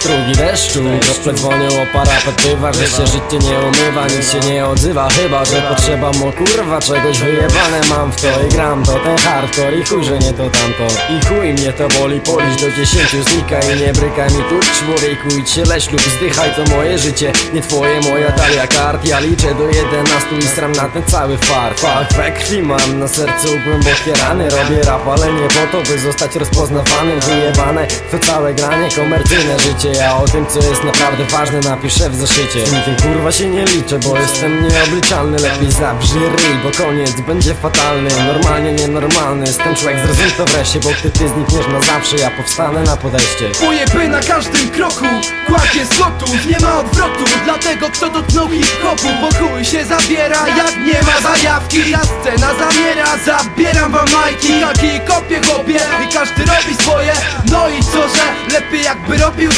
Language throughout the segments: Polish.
strugi deszczu. Krople dzwonią o parapet bywa, że się życie nie umywa Nikt się nie odzywa, chyba że potrzeba mu kurwa Czegoś wyjebane mam w to. I gram To ten hardcore. I chuj, że nie to tamto. I chuj mnie to boli, policz do dziesięciu. Znikaj i nie brykaj mi tu człowieku. Idź się leś lub zdychaj, to moje życie. Nie twoje, moja talia kart. Ja liczę do jedenastu i stram na ten cały fart. Fakt we krwi mam na sercu głębokie rany. Robię rap, ale nie po to, by zostać rozpoznawanym Wyjebane to całe granie, komercyjne życie Ja o tym, co jest naprawdę ważne napiszę w zeszycie. Z nikim kurwa się nie liczę, bo jestem nieobliczalny. Lepiej zabrzyj ryj, bo koniec będzie fatalny. Normalnie nienormalny, jestem człowiek zrozum to wreszcie Bo gdy ty znikniesz na zawsze, ja powstanę na podejście. Pojeby na każdym kroku Kłak jest nie ma odwrotu. Dlatego kto dotknął hip-hopu Bo chuj się zabiera. Jak nie ma zajawki Ta scena zamiera, zabieram wam majki Haki kopie chłopie. I każdy robi swoje No i co, że lepiej jakby robił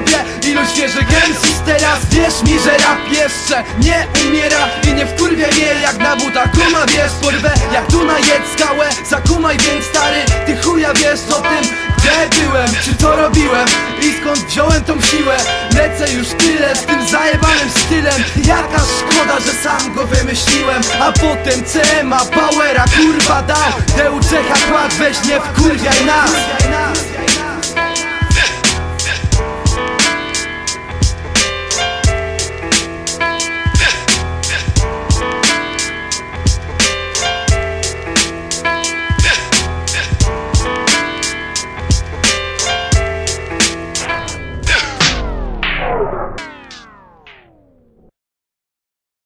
sobie ilu świeżych MCs teraz Wierz mi, że rap jeszcze nie umiera I nie wkurwie mnie jak na buta. Kuma Wiesz, porwę jak tu na jedz skałę. Zakumaj więc stary, ty chuja wiesz o tym gdzie byłem, czy to robiłem i skąd wziąłem tą siłę. Lecę już tyle z tym zajebanym stylem. Jaka szkoda, że sam go wymyśliłem A potem CMA, Bauera, kurwa dał. DUCH kład, weź nie wkurwiaj nas